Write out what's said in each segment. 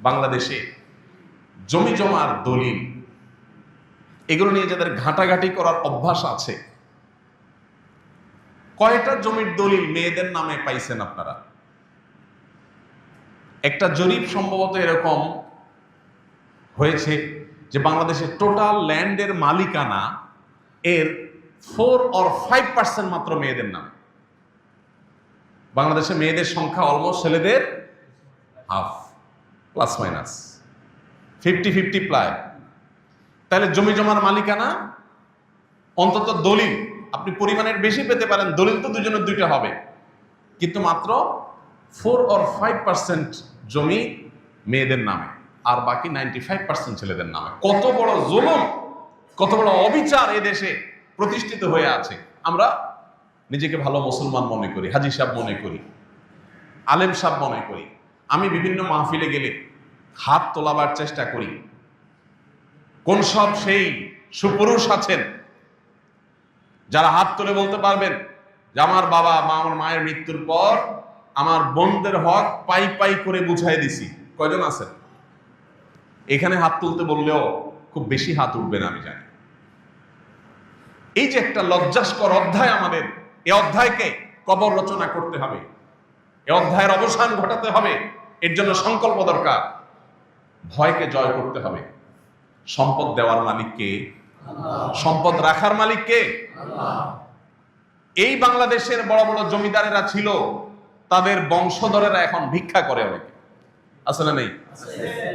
বাংলাদেশে জমি জমার দলিল, এগুলো নিয়ে যাদের ঘাটাঘাটি করার অভ্যাস আছে, কয়টা জমির দলিল মেয়েদের নামে পাইছেন আপনারা? একটা জরিপ সম্ভবত এরকম হয়েছে যে বাংলাদেশের টোটাল ল্যান্ডের মালিকানা এর ফোর অর ফাইভ পার্সেন্ট মাত্র মেয়েদের নামে। বাংলাদেশে মেয়েদের সংখ্যা অলমোস্ট ছেলেদের half plus minus fifty fifty প্রায় তাহলে জমি জমার মালিকানা অন্তত দলিল, আপনি পরিমাণের বেশি পেতে পারেন, দলিল তো দুজনের দুইটা হবে। কিন্তু মাত্র ফোর অর ফাইভ পার্সেন্ট জমি মেয়েদের নামে, আর বাকি নাইনটি ফাইভ পার্সেন্ট ছেলেদের নামে। কত বড় জুলুম, কত বড় অবিচার এ দেশে প্রতিষ্ঠিত হয়ে আছে। আমরা নিজেকে ভালো মুসলমান মনে করি, হাজি সাহেব মনে করি, আলেম সাহেব মনে করি। আমি বিভিন্ন মাহফিলে গেলে হাত তোলাবার চেষ্টা করি। কোন সব সেই সুপুরুষ আছেন যারা হাত তুলে বলতে পারবেন যে আমার বাবা, মা, আমার মায়ের মৃত্যুর পর আমার বোনদের হক পাই পাই করে বুঝাই দিছি। কয়জন আছেন? এখানে হাত তুলতে বললেও খুব বেশি হাত উঠবে না, আমি জানি। এই যে একটা লজ্জাস্কর অধ্যায় আমাদের এই অধ্যায়কে কবর রচনা করতে হবে। এই অধ্যায়ের অবসান ঘটাতে হবে। এর জন্য সংকল্প দরকার। ভয়কে জয় করতে হবে। সম্পদ দেওয়ার মালিক কে সম্পদ রাখার মালিক কে এই বাংলাদেশের বড় বড় জমিদারেরা ছিল, তাদের বংশধরেরা এখন ভিক্ষা করে অনেকে। আছে না নেই?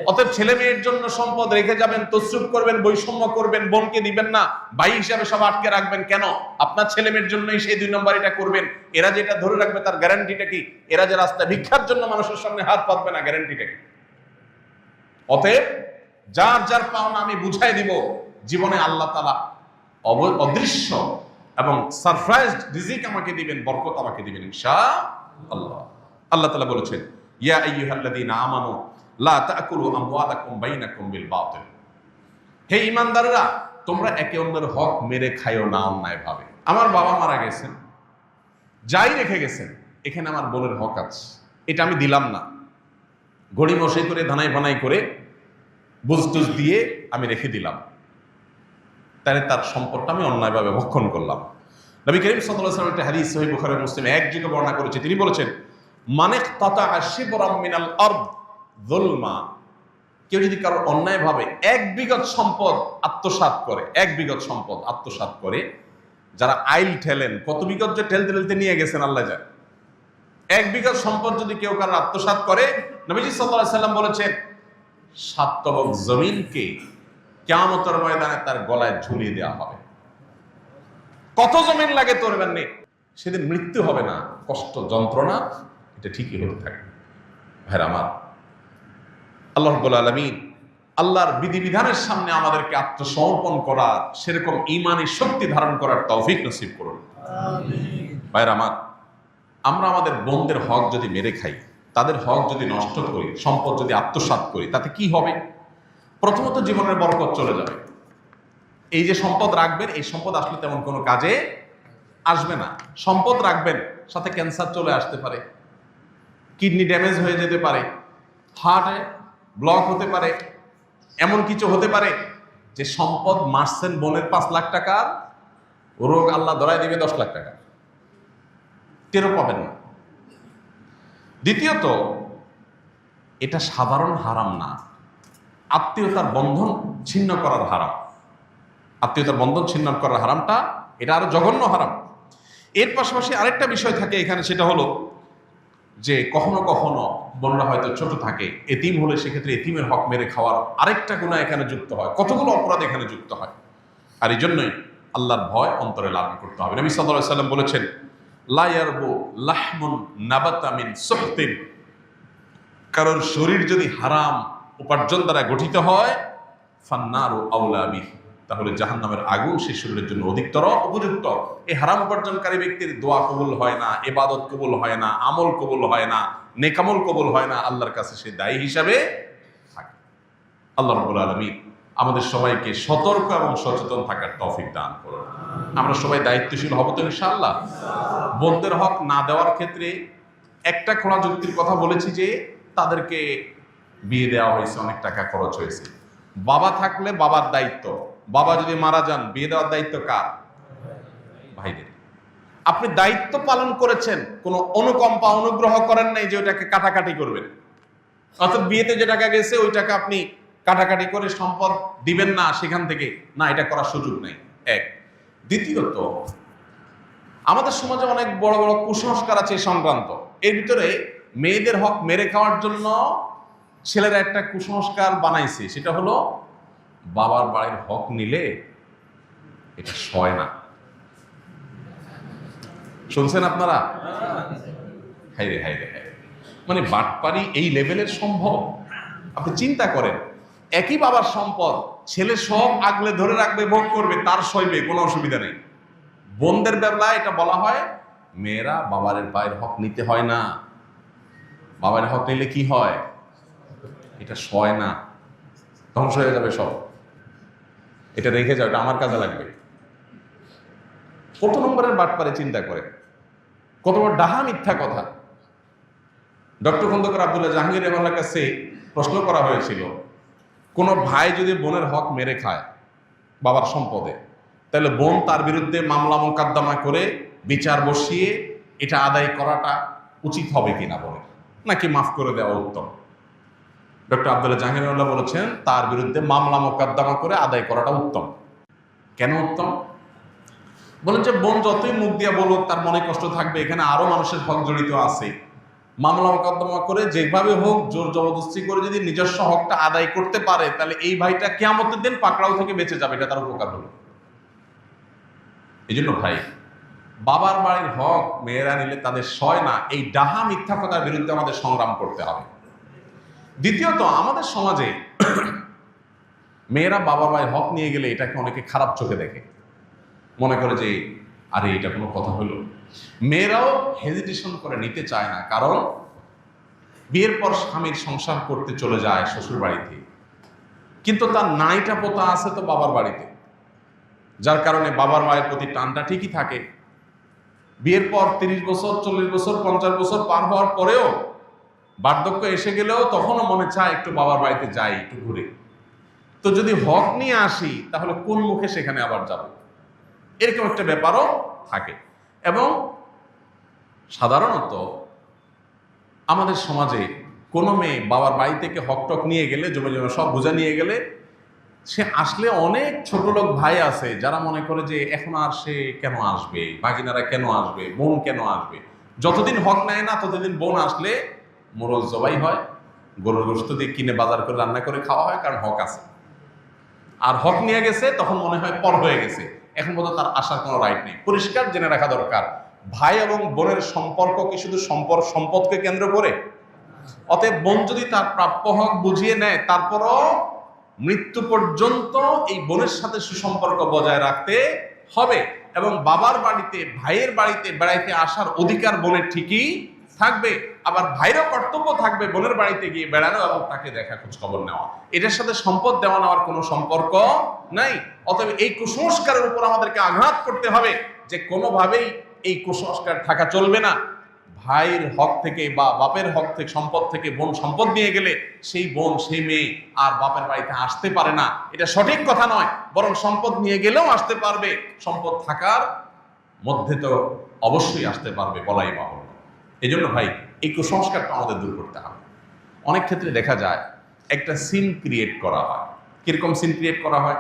অতএব ছেলে মেয়ের জন্য সম্পদ রেখে যাবেন, তসরুপ করবেন, বৈষম্য করবেন, বোনকে দিবেন না। ভাই হিসাবে সব আটকে রাখবেন কেন? আপনার ছেলে মেয়ের জন্যই সেই দুই নম্বর এটা করবেন। এরা যেটা ধরে রাখবে তার গ্যারান্টিটা কি? এরা যে রাস্তা ভিক্ষার জন্য মানুষের সামনে হাত পাতবে না গ্যারান্টিটা কি? অতএব যার যার পাওনা আমি বুঝাই দিব, জীবনে আল্লাহ তালা অদৃশ্য এবং সারপ্রাইজড রিজিক আমাকে দিবেন, বরকত আমাকে দিবেন ইনশা আল্লাহ আল্লাহ তালা বলেছেন, ইয়া আইয়ুহাল্লাযীনা আমানু, লা তাকুলু আমওয়ালাকুম বাইনাকুম বিল বাতিল। হে ইমানদাররা তোমরা একে অন্যের হক মেরে খাইও না অন্যায় ভাবে। আমার বাবা মারা গেছেন, যাই রেখে গেছেন, এখানে আমার বোনের হক আছে। এটা আমি দিলাম না। ঘড়ি মশাই করে ধানাই ভানাই করে বুঝটুজ দিয়ে আমি রেখে দিলাম। তাহলে তার সম্পদটা আমি অন্যায়ভাবে ভক্ষণ করলাম। নবী করিম ওয়াসাল্লাম একটা হাদিস সহিহ বুখারী মুসলিম এক যুগে বর্ণনা করেছে। তিনি বলেছেন মানে তাতা শিবরাম মিনাল আরদ যুলমা। কেউ যদি কারোর অন্যায়ভাবে এক বিগত সম্পদ আত্মসাৎ করে, এক বিগত সম্পদ আত্মসাৎ করে, যারা আইল ঠেলেন, কত বিগত যে ঠেলতে ঠেলতে নিয়ে গেছেন, আল্লাহ জানে। এক বিঘা সম্পদ যদি কেউ কারোর আত্মসাৎ করে নবীজি সাল্লাম বলেছেন সাতবক জমিনকে কেয়ামতের ময়দানে তার গলায় ঝুলিয়ে দেওয়া হবে। কত জমিন লাগে তোর নেই সেদিন মৃত্যু হবে না কষ্ট যন্ত্রণা এটা ঠিকই হতে থাকে। ভাইরা আমার আল্লাহ রব্বুল আলমিন আল্লাহর বিধিবিধানের সামনে আমাদেরকে আত্মসমর্পণ করার সেরকম ইমানি শক্তি ধারণ করার তৌফিক নসিব করুন। ভাইরা আমার আমরা আমাদের বোনদের হক যদি মেরে খাই, তাদের হক যদি নষ্ট করি, সম্পদ যদি আত্মসাৎ করি, তাতে কি হবে? প্রথমত জীবনের বরকত চলে যাবে। এই যে সম্পদ রাখবেন, এই সম্পদ আসলে তেমন কোনো কাজে আসবে না। সম্পদ রাখবেন, সাথে ক্যান্সার চলে আসতে পারে, কিডনি ড্যামেজ হয়ে যেতে পারে, হার্টে ব্লক হতে পারে, এমন কিছু হতে পারে যে সম্পদ মারছেন বোনের পাঁচ লাখ টাকার, রোগ আল্লাহ ধরাই দিবে দশ লাখ টাকা টেরও পাবেন না। দ্বিতীয়ত, এটা সাধারণ হারাম না। আত্মীয়তার বন্ধন ছিন্ন করার হারাম। আত্মীয়তার বন্ধন ছিন্ন করার হারামটা এটা আরও জঘন্য হারাম। এর পাশাপাশি আরেকটা বিষয় থাকে এখানে, সেটা হলো যে কখনো কখনো বোনরা হয়তো ছোট থাকে, এতিম হলে সেক্ষেত্রে এতিমের হক মেরে খাওয়ার আরেকটা গুণা এখানে যুক্ত হয়। কতগুলো অপরাধ এখানে যুক্ত হয়? আর এই জন্যই আল্লাহর ভয় অন্তরে লাভ করতে হবে। নবী আলাইহি সাল্লাম বলেছেন কারোর শরীর যদি হারাম উপার্জন দ্বারা গঠিত হয় তাহলে জাহান্নামের আগুন সে শরীরের জন্য অধিকতর উপযুক্ত। এই হারাম উপার্জনকারী ব্যক্তির দোয়া কবুল হয় না এবাদত কবুল হয় না, আমল কবুল হয় না নেকামল কবুল হয় না, আল্লাহর কাছে সে দায়ী হিসাবে থাকে। আল্লাহ রবুল আলমী আমাদের সবাইকে সতর্ক এবং সচেতন থাকার তৌফিক দান করুন। আমরা সবাই দায়িত্বশীল হব তো ইনশাআল্লাহ। বোনদের হক না দেওয়ার ক্ষেত্রে একটা খোলা যুক্তির কথা বলেছি যে তাদেরকে বিয়ে দেওয়া হয়েছে, অনেক টাকা খরচ হয়েছে। বাবা থাকলে বাবার দায়িত্ব। বাবা যদি মারা যান, বিয়ে দেওয়ার দায়িত্ব কার? ভাইদের। আপনি দায়িত্ব পালন করেছেন, কোনো অনুকম্পা অনুগ্রহ করেন নাই যে ওইটাকে কাটাকাটি করবেন। অর্থাৎ বিয়েতে যে টাকা গেছে, ওই টাকা আপনি কাটাকাটি করে সম্পদ দিবেন না সেখান থেকে, না, এটা করার সুযোগ নেই। এক। দ্বিতীয়ত, আমাদের সমাজে অনেক বড় বড় কুসংস্কার আছে সংক্রান্ত। এর ভিতরে মেয়েদের হক মেরে খাওয়ার জন্য ছেলেরা একটা কুসংস্কার বানাইছে। সেটা হলো, বাবার বাড়ির হক নিলে এটা সয় না। শুনছেন আপনারা? হাই রে হাই রে হাই। মানে বাটপারি এই লেভেলের সম্ভব? আপনি চিন্তা করেন। একই বাবার সম্পদ, ছেলে সব আগলে ধরে রাখবে, ভোগ করবে, তার সইবে, কোনো অসুবিধা নেই। বোনদের বেলায় এটা বলা হয়, মেয়েরা বাবারের পায়ের হক নিতে হয় না। বাবার হক নিলে কি হয়? এটা সয় না। ধ্বংস হয়ে যাবে সব। এটা রেখে যাও, এটা আমার কাজে লাগবে। কত নম্বরের বাটপারে চিন্তা করে। কত বড় ডাহা মিথ্যা কথা। ডক্টর খন্দকার আব্দুল্লাহ জাহাঙ্গীর রহমানের কাছে প্রশ্ন করা হয়েছিল কোনো ভাই যদি বোনের হক মেরে খায় বাবার সম্পদে, তাহলে বোন তার বিরুদ্ধে মামলা মোকদ্দমা করে বিচার বসিয়ে এটা আদায় করাটা উচিত হবে কিনা বলে, নাকি মাফ করে দেওয়া উত্তম? ডক্টর আব্দুল্লাহ জাহাঙ্গীরুল্লাহ বলেছেন, তার বিরুদ্ধে মামলা মোকদ্দমা করে আদায় করাটা উত্তম। কেন উত্তম? বলেন যে বোন যতই মুখ দিয়া বলুক, তার মনে কষ্ট থাকবে, এখানে আরও মানুষের হক জড়িত আছে। মামলা মোকদ্দমা করে যেভাবে হোক জোর জবরদস্তি করে যদি নিজস্ব হকটা আদায় করতে পারে, তাহলে এই ভাইটা কেয়ামতের দিন পাকড়াও থেকে বেঁচে যাবে, এটা তার উপকার হলো এই জন্য ভাই, বাবার বাড়ির হক মেয়েরা নিলে তাদের সয় না, এই ডাহা মিথ্যা কথার বিরুদ্ধে আমাদের সংগ্রাম করতে হবে। দ্বিতীয়ত, আমাদের সমাজে মেয়েরা বাবা ভাই হক নিয়ে গেলে এটাকে অনেকে খারাপ চোখে দেখে। মনে করে যে, আরে, এটা কোনো কথা হলো? মেয়েরাও হেজিটেশন করে নিতে চায় না, কারণ বিয়ের পর স্বামীর সংসার করতে চলে যায় শ্বশুর বাড়িতে। কিন্তু তার নাইটা পোতা আছে তো বাবার বাড়িতে। যার কারণে বাবার মায়ের প্রতি টানটা ঠিকই থাকে। বিয়ের পর তিরিশ বছর, চল্লিশ বছর, পঞ্চাশ বছর পার হওয়ার পরেও বার্ধক্য এসে গেলেও তখনও মনে চায় একটু বাবার বাড়িতে যাই, একটু ঘুরে। তো যদি হক নিয়ে আসি, তাহলে কোন মুখে সেখানে আবার যাব? এরকম একটা ব্যাপারও থাকে। এবং সাধারণত আমাদের সমাজে কোনো মেয়ে বাবার বাড়ি থেকে হক টক নিয়ে গেলে, জমে জমে সব বোঝা নিয়ে গেলে, সে আসলে অনেক ছোট লোক ভাই আছে যারা মনে করে যে এখন আর সে কেন আসবে, বাগিনারা কেন আসবে, বোন কেন আসবে? যতদিন হক নেয় না, ততদিন বোন আসলে মোরল জবাই হয়, গরুর গোস্ত দিয়ে কিনে বাজার করে রান্না করে খাওয়া হয়, কারণ হক আছে। আর হক নিয়ে গেছে, তখন মনে হয় পর হয়ে গেছে। এখন পর্যন্ত তার আসার কোনো রাইট নেই। পরিষ্কার জেনে রাখা দরকার, ভাই এবং বোনের সম্পর্ক কি শুধু সম্পর্ক সম্পদকে কেন্দ্র করে? অতএব বোন যদি তার প্রাপ্য হক বুঝিয়ে নেয়, তারপরও মৃত্যু পর্যন্ত এই বোনের সাথে সুসম্পর্ক বজায় রাখতে হবে এবং বাবার বাড়িতে, ভাইয়ের বাড়িতে বেড়াইতে আসার অধিকার বোনের ঠিকই থাকবে। আবার ভাইরও কর্তব্য থাকবে বোনের বাড়িতে গিয়ে বেড়ানো এবং তাকে দেখা খোঁজ খবর নেওয়া। এটার সাথে সম্পদ দেওয়া নেওয়ার কোনো সম্পর্ক নাই। অতএব এই কুসংস্কারের উপর আমাদেরকে আঘাত করতে হবে যে কোনোভাবেই এই কুসংস্কার থাকা চলবে না। ভাইয়ের হক থেকে বা বাপের হক থেকে, সম্পদ থেকে বোন সম্পদ নিয়ে গেলে সেই বোন, সেই মেয়ে আর বাপের বাড়িতে আসতে পারে না। এটা সঠিক কথা নয়, বরং সম্পদ নিয়ে গেলেও আসতে পারবে। সম্পদ থাকার মধ্যে তো অবশ্যই আসতে পারবে বলাই বাহল এই জন্য ভাই এই কুসংস্কারটা আমাদের দূর করতে হবে। অনেক ক্ষেত্রে দেখা যায়, একটা সিন ক্রিয়েট করা হয়। কীরকম সিন ক্রিয়েট করা হয়?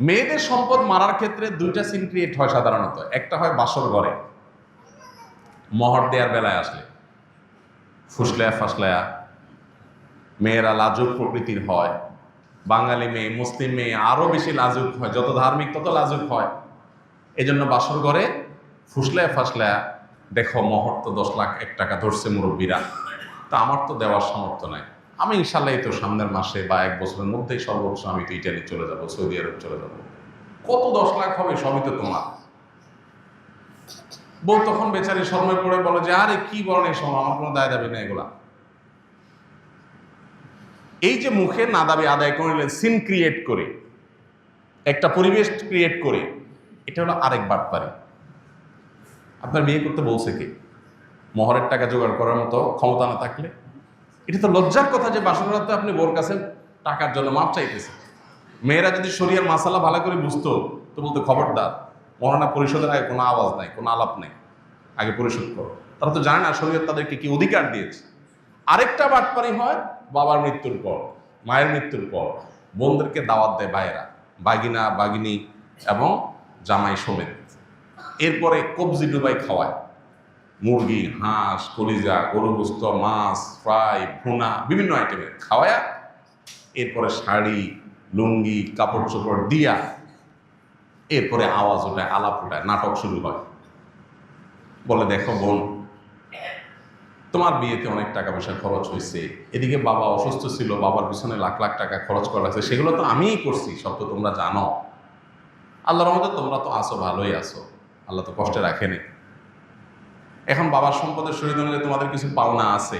মেয়েদের সম্পদ মারার ক্ষেত্রে দুইটা সিন ক্রিয়েট হয় সাধারণত। একটা হয় বাসর ঘরে। মহর দেওয়ার বেলায় আসলে। ফুসলায়া ফাসলায়া। মেয়েরা লাজুক প্রকৃতির হয়। বাঙালি মেয়ে, মুসলিম মেয়ে আরও বেশি লাজুক হয়। যত ধার্মিক তত লাজুক হয়। এজন্য বাসর ঘরে ফুসলায়া ফাসলায়া দেখো মহর তো দশ লাখ এক টাকা ধরছে মুরব্বীরা। তা আমার তো দেওয়ার সামর্থ্য নাই। আমি ইনশাল্লাহ তো সামনের মাসে বা এক বছরের মধ্যেই সর্বোচ্চ আমি তো ইটালি চলে যাব, সৌদি আরব চলে যাব। কত দশ লাখ হবে সবই তো তোমার। বউ তখন বেচারি শর্মে পড়ে বলে যে, আরে কি বলেন এই সময় আমার কোনো দায় দাবি নেই এগুলা। এই যে মুখে না দাবি আদায় করে নিলেন সিন ক্রিয়েট করে, একটা পরিবেশ ক্রিয়েট করে, এটা হলো আরেক বাটপারি। আপনার বিয়ে করতে বলছে কে? মহরের টাকা জোগাড় করার মতো ক্ষমতা না থাকলে? এটা তো লজ্জার কথা যে বাসর রাতে আপনি বোর কাছে টাকার জন্য মাপ চাইতেছে মেয়েরা যদি শরীরের মাসালা ভালো করে বুঝতো, তো বলতো, খবরদার মহানা পরিষদের আগে কোনো আওয়াজ নাই, কোনো আলাপ নেই, আগে পরিশোধ করো। তারা তো জানে না শরীর তাদেরকে কি অধিকার দিয়েছে। আরেকটা বাটপারি হয়, বাবার মৃত্যুর পর, মায়ের মৃত্যুর পর। বোনদেরকে দাওয়াত দেয় ভাইয়েরা, বাগিনা, বাগিনী এবং জামাই সমেত। এরপরে কবজি ডুবাই খাওয়ায়। মুরগি, হাঁস, কলিজা, গরু গোস্ত, মাছ, ফ্রাই, ভুনা, বিভিন্ন আইটেমে খাওয়ায়া। এরপরে শাড়ি, লুঙ্গি, কাপড় চোপড় দিয়া এরপরে আওয়াজ ওঠায়, আলাপ ওঠায়, নাটক শুরু হয়। বলে, দেখো বোন, তোমার বিয়েতে অনেক টাকা পয়সা খরচ হয়েছে। এদিকে বাবা অসুস্থ ছিল, বাবার পিছনে লাখ লাখ টাকা খরচ করা আছে। সেগুলো তো আমিই করছি, সব তো তোমরা জানো। আল্লাহর রহমতে তোমরা তো আসো ভালোই আসো আল্লাহ তো কষ্টে রাখেনি। এখন বাবার সম্পদের শহীদ অনুযায়ী তোমাদের কিছু পাওনা আছে।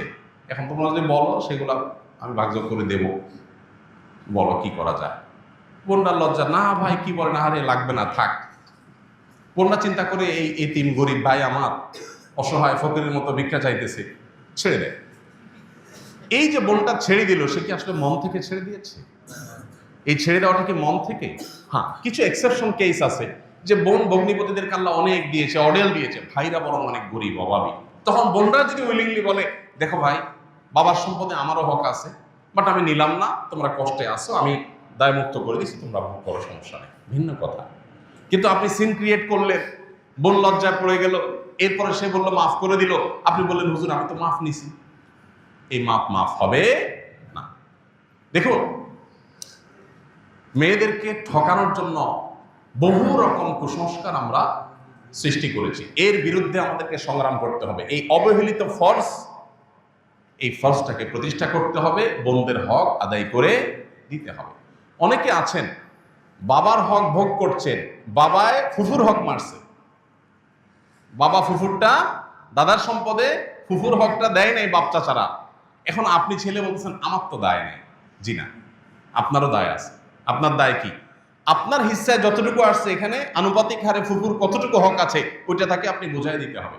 এখন তোমরা যদি বলো সেগুলো আমি ভাগযোগ করে দেব। বলো কি করা যায়। বোনটার লজ্জা। না ভাই কি বলে না আরে লাগবে না থাক। বোনটা চিন্তা করে এই এই তিন গরিব ভাই আমার অসহায় ফকিরের মতো ভিক্ষা চাইতেছে। ছেড়ে দেয় এই যে বোনটা ছেড়ে দিল সে কি আসলে মন থেকে ছেড়ে দিয়েছে? এই ছেড়ে দেওয়াটা কি মন থেকে? হ্যাঁ কিছু এক্সেপশন কেস আছে। যে বোন ভগ্নিপতিদের কাল্লা অনেক দিয়েছে, অডেল দিয়েছে, ভাইরা বরং অনেক গরিব, অভাবী। তখন বোনরা যদি উইলিংলি বলে, দেখো ভাই, বাবার সম্পদে আমারও হক আছে বাট আমি নিলাম না, তোমরা কষ্টে আসো আমি দায়মুক্ত করে দিচ্ছি তোমরা ভোগ করো, সমস্যা নেই। ভিন্ন কথা। কিন্তু আপনি সিন ক্রিয়েট করলেন, বোন লজ্জায় পড়ে গেল, এরপরে সে বলল, মাফ করে দিল। আপনি বললেন, হুজুর, আমি তো মাফ নিছি। এই মাপ মাফ হবে না। দেখুন, মেয়েদেরকে ঠকানোর জন্য বহু রকম কুসংস্কার আমরা সৃষ্টি করেছি। এর বিরুদ্ধে আমাদেরকে সংগ্রাম করতে হবে। এই অবহেলিত ফর্স এই ফর্সটাকে প্রতিষ্ঠা করতে হবে বোনদের হক আদায় করে দিতে হবে। অনেকে আছেন, বাবার হক ভোগ করছেন, বাবায় ফুফুর হক মারছে। বাবা ফুফুরটা দাদার সম্পদে ফুফুর হকটা দেয় নাই বাপ চাচারা এখন আপনি ছেলে বলছেন আমার তো দায় নেই। জি না, আপনারও দায় আছে। আপনার দায় কি? আপনার হিস্সায় যতটুকু আসছে এখানে, আনুপাতিক হারে ফুফুর কতটুকু হক আছে, ওইটা তাকে আপনি বুঝাই দিতে হবে।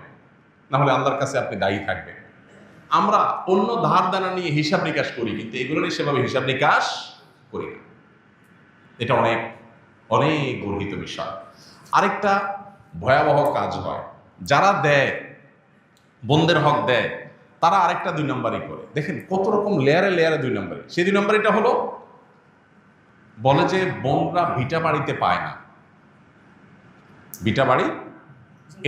না হলে আল্লাহর কাছে আপনি দায়ী থাকবেন। আমরা অন্য ধার দানা নিয়ে হিসাব নিকাশ করি, কিন্তু এগুলো নিয়ে সেভাবে হিসাব নিকাশ করি না। এটা অনেক অনেক গর্হিত বিষয়। আরেকটা ভয়াবহ কাজ হয়। যারা দেয় বন্ধের হক দেয়, তারা আরেকটা দুই নম্বরই করে। দেখেন কত রকম লেয়ারে লেয়ারে দুই নম্বরে সেই দুই নম্বর এটা হলো বলে যে বোনরা ভিটা বাড়িতে পায় না। ভিটা বাড়ি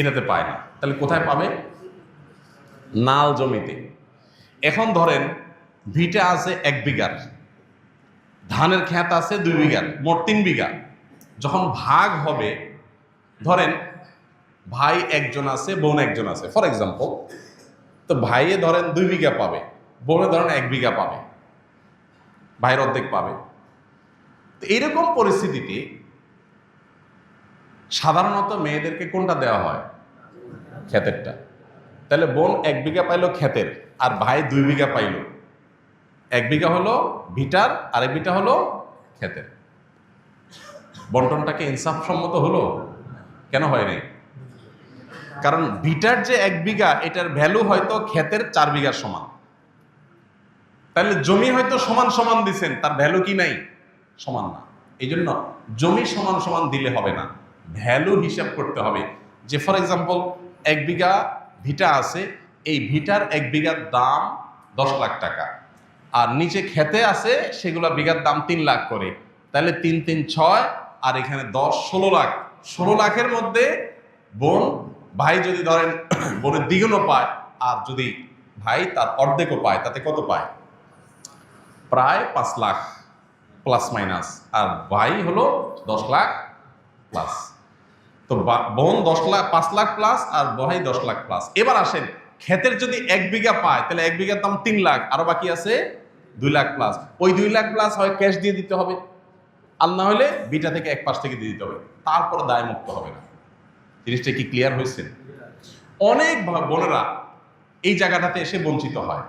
এটাতে পায় না। তাহলে কোথায় পাবে? নাল জমিতে। এখন ধরেন ভিটা আছে এক বিঘার, ধানের ক্ষেত আছে দুই বিঘার, মোট তিন বিঘা। যখন ভাগ হবে, ধরেন ভাই একজন আছে, বোন একজন আছে। ফর এক্সাম্পল তো ভাইয়ে ধরেন দুই বিঘা পাবে, বোনে ধরেন এক বিঘা পাবে। ভাইয়ের অর্ধেক পাবে। এইরকম পরিস্থিতিতে সাধারণত মেয়েদেরকে কোনটা দেওয়া হয়? ক্ষেতেরটা। তাহলে বোন এক বিঘা পাইলো ক্ষেতের, আর ভাই দুই বিঘা পাইলো। এক বিঘা হলো ভিটার, আরেক বিঘা হলো ক্ষেতের। বন্টনটাকে ইনসাফসম্মত হলো? কেন হয় নাই? কারণ ভিটার যে এক বিঘা, এটার ভ্যালু হয়তো ক্ষেতের চার বিঘার সমান। তাহলে জমি হয়তো সমান সমান দিছেন, তার ভ্যালু কি নাই? সমান না। এই জন্য জমি সমান সমান দিলে হবে না। ভ্যালু হিসাব করতে হবে। যে ফর এক্সাম্পল, এক বিঘা ভিটা আছে, এই ভিটার এক বিঘার দাম দশ লাখ টাকা। আর নিচে খেতে আছে, সেগুলো বিঘার দাম তিন লাখ করে। তাহলে তিন তিন, ছয়, আর এখানে দশ, ষোলো লাখ। ষোলো লাখের মধ্যে বোন, ভাই যদি ধরেন বোনের দ্বিগুণও পায়, আর যদি ভাই তার অর্ধেকও পায়, তাতে কত পায়? প্রায় পাঁচ লাখ। প্লাস মাইনাস আর ভাই হলো দশ লাখ প্লাস তো বোন দশ লাখ, পাঁচ লাখ প্লাস আর ভাই দশ লাখ প্লাস এবার আসেন, ক্ষেতের যদি এক বিঘা পায়, তাহলে এক বিঘার দাম তিন লাখ, আরও বাকি আছে দুই লাখ প্লাস ওই দুই লাখ প্লাস হয় ক্যাশ দিয়ে দিতে হবে। আর না হলে বিটা থেকে এক পাশ থেকে দিয়ে দিতে হবে। তারপর দায় মুক্ত হবে না। জিনিসটা কি ক্লিয়ার হয়েছে? অনেক বোনেরা এই জায়গাটাতে এসে বঞ্চিত হয়।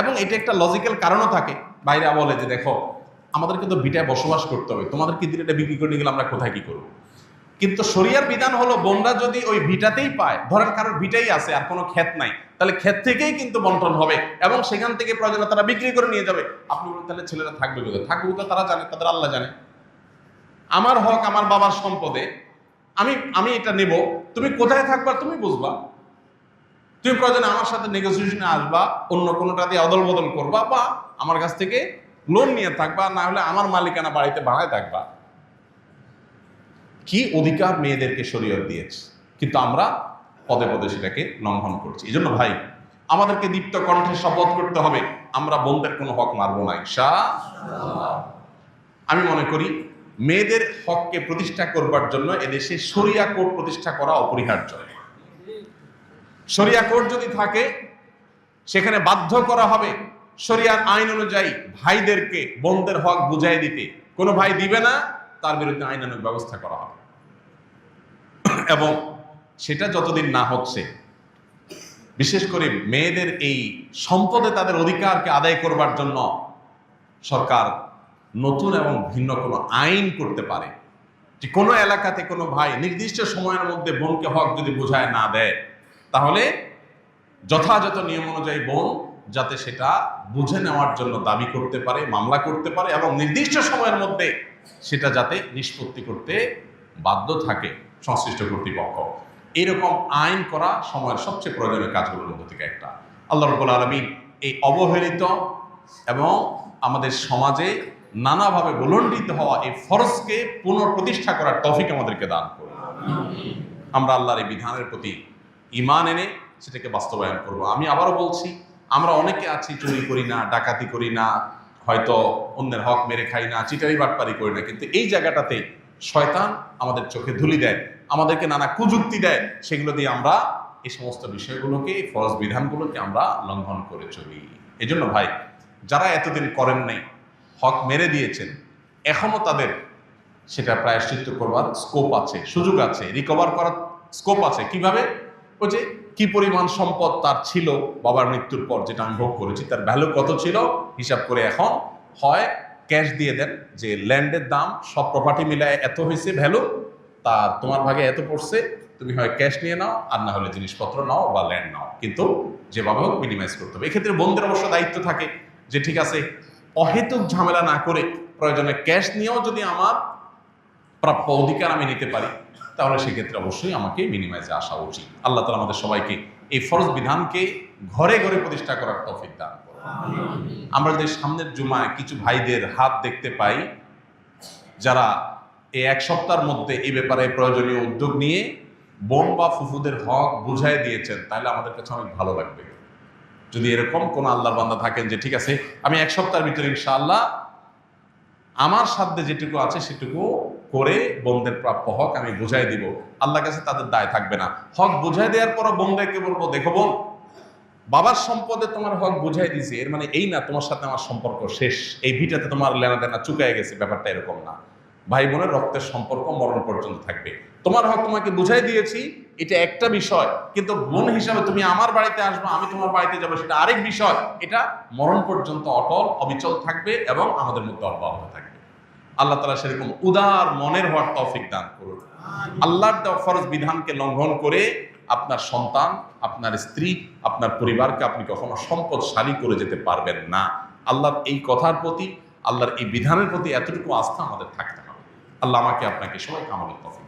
এবং এটা একটা লজিক্যাল কারণও থাকে। বাইরে বলে যে, দেখো আমাদেরকে তো ভিটায় বসবাস করতে হবে। তোমাদেরকে দিলে এটা বিক্রি করে গেলে আমরা কোথায় কি করব? কিন্তু শরিয়ার বিধান হলো, বোনরা যদি ওই ভিটাতেই পায়, ধরেন কারোর ভিটাই আছে আর কোনো ক্ষেত নাই, তাহলে ক্ষেত থেকেই কিন্তু বন্টন হবে এবং সেখান থেকে প্রয়োজনে তারা বিক্রি করে নিয়ে যাবে। আপনি বলেন, তাহলে ছেলেরা থাকবে কোথায়? থাকবে কোথায় তারা জানে, তাদের আল্লাহ জানে। আমার হক, আমার বাবার সম্পদে, আমি আমি এটা নেব। তুমি কোথায় থাকবা তুমি বুঝবা। তুমি প্রয়োজনে আমার সাথে নেগোসিয়েশনে আসবা, অন্য কোনোটা দিয়ে অদল বদল করবা বা আমার কাছ থেকে লোন নিয়ে থাকবা, না হলে আমার মালিকানা বাড়িতে ভাড়ায় থাকবা। কি অধিকার মেয়েদেরকে শরীয়ত দিয়েছে? কিন্তু আমরা পদে পদে সেটাকে লঙ্ঘন করছি। এই জন্য ভাই, আমাদেরকে দীপ্ত কণ্ঠে শপথ করতে হবে, আমরা বোনদের কোনো হক মারবো না ঈশা আমি মনে করি, মেয়েদের হককে প্রতিষ্ঠা করবার জন্য এদেশে সরিয়া কোর্ট প্রতিষ্ঠা করা অপরিহার্য। শরিয়া কোর্ট যদি থাকে, সেখানে বাধ্য করা হবে শরিয়ার আইন অনুযায়ী ভাইদেরকে বোনদের হক বুঝাই দিতে কোনো ভাই দিবে না, তার বিরুদ্ধে আইনানুগ ব্যবস্থা করা হবে। এবং সেটা যতদিন না হচ্ছে, বিশেষ করে মেয়েদের এই সম্পদে তাদের অধিকারকে আদায় করবার জন্য সরকার নতুন এবং ভিন্ন কোনো আইন করতে পারে। যে কোনো এলাকাতে কোনো ভাই নির্দিষ্ট সময়ের মধ্যে বোনকে হক যদি বোঝায় না দেয়, তাহলে যথাযথ নিয়ম অনুযায়ী বোন যাতে সেটা বুঝে নেওয়ার জন্য দাবি করতে পারে, মামলা করতে পারে এবং নির্দিষ্ট সময়ের মধ্যে সেটা যাতে নিষ্পত্তি করতে বাধ্য থাকে সংশ্লিষ্ট কর্তৃপক্ষ। এরকম আইন করা সময়ের সবচেয়ে প্রয়োজনীয় কাজগুলোর মধ্যে থেকে একটা। আল্লাহ রবুল আলমিন এই অবহেলিত এবং আমাদের সমাজে নানাভাবে ভুলণ্ডিত হওয়া এই ফরজকে পুনঃপ্রতিষ্ঠা করার তফিক আমাদেরকে দান করুন। আমরা আল্লাহর এই বিধানের প্রতি ইমান এনে সেটাকে বাস্তবায়ন করব। আমি আবারও বলছি আমরা অনেকে আছি, চুরি করি না, ডাকাতি করি না, হয়তো অন্যের হক মেরে খাই না, চিটারি বাটপারি করি না। কিন্তু এই জায়গাটাতে শয়তান আমাদের চোখে ধুলি দেয়, আমাদেরকে নানা কুযুক্তি দেয়, সেগুলো দিয়ে আমরা এই সমস্ত বিষয়গুলোকে, এই ফরজ বিধানগুলোকে আমরা লঙ্ঘন করে চলি। এজন্য ভাই, যারা এতদিন করেন নাই, হক মেরে দিয়েছেন, এখনও তাদের সেটা প্রায়শ্চিত্ত করবার স্কোপ আছে, সুযোগ আছে রিকভার করার স্কোপ আছে। কীভাবে? ওই যে কি পরিমাণ সম্পদ তার ছিল বাবার মৃত্যুর পর যেটা আমি ভোগ করেছি, তার ভ্যালু কত ছিল? হিসাব করে এখন হয় ক্যাশ দিয়ে দেন যে ল্যান্ডের দাম, সব প্রপার্টি মিলায় এত হয়েছে ভ্যালু তা তোমার ভাগে এত পড়ছে, তুমি হয় ক্যাশ নিয়ে নাও, আর না হলে জিনিসপত্র নাও বা ল্যান্ড নাও। কিন্তু যেভাবে হোক মিনিমাইজ করতে হবে। এক্ষেত্রে বন্ধুদের অবশ্য দায়িত্ব থাকে যে ঠিক আছে, অহেতুক ঝামেলা না করে প্রয়োজনে ক্যাশ নিয়েও যদি আমার প্রাপ্য অধিকার আমি নিতে পারি তাহলে সেক্ষেত্রে অবশ্যই আমাকে মিনিমাইজে আসা উচিত। আল্লাহ তালা আমাদের সবাইকে এই ফরজ বিধানকে ঘরে ঘরে প্রতিষ্ঠা করার তৌফিক দান আমরা যদি সামনের জুমায় কিছু ভাইদের হাত দেখতে পাই, যারা এই এক সপ্তাহের মধ্যে এই ব্যাপারে প্রয়োজনীয় উদ্যোগ নিয়ে বোন বা ফুফুদের হক বুঝাই দিয়েছেন, তাহলে আমাদের কাছে অনেক ভালো লাগবে। যদি এরকম কোন আল্লাহর বান্দা থাকেন যে, ঠিক আছে, আমি এক সপ্তাহের ভিতরে ইনশাআল্লাহ আমার সাধ্যে যেটুকু আছে সেটুকু করে বোনদের প্রাপ্য হক আমি বুঝাই দিব। আল্লাহর কাছে তাদের দায় থাকবে না। হক বুঝাই দেওয়ার পর বোনদেরকে বলব, দেখো বোন, বাবার সম্পদে তোমার হক বুঝাই দিছি এর মানে এই না, তোমার সাথে আমার সম্পর্ক শেষ। এই ভিটাতে তোমার লেনা দেনা চুকায় গেছে, ব্যাপারটা এরকম না। ভাই বোনের রক্তের সম্পর্ক মরণ পর্যন্ত থাকবে। তোমার হক তোমাকে বুঝাই দিয়েছি, এটা একটা বিষয়, কিন্তু বোন হিসাবে তুমি আমার বাড়িতে আসবে, আমি তোমার বাড়িতে যাব, সেটা আরেক বিষয়। এটা মরণ পর্যন্ত অটল, অবিচল থাকবে এবং আমাদের মধ্যে অব্যাহত থাকবে। আল্লাহ তালা সেরকম উদার মনের হওয়ার তৌফিক দান করুন। আল্লাহর দেওয়া ফরজ বিধানকে লঙ্ঘন করে আপনার সন্তান, আপনার স্ত্রী, আপনার পরিবারকে আপনি কখনো সম্পদশালী করে যেতে পারবেন না। আল্লাহর এই কথার প্রতি, আল্লাহর এই বিধানের প্রতি এতটুকু আস্থা আমাদের থাকতে হবে। আল্লাহ আমাকে আপনাকে সবাই কামালের তৌফিক